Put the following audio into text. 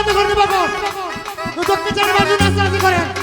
বন্ধ করে দেবো দক্ষিণ চার বাজু নাচা করেন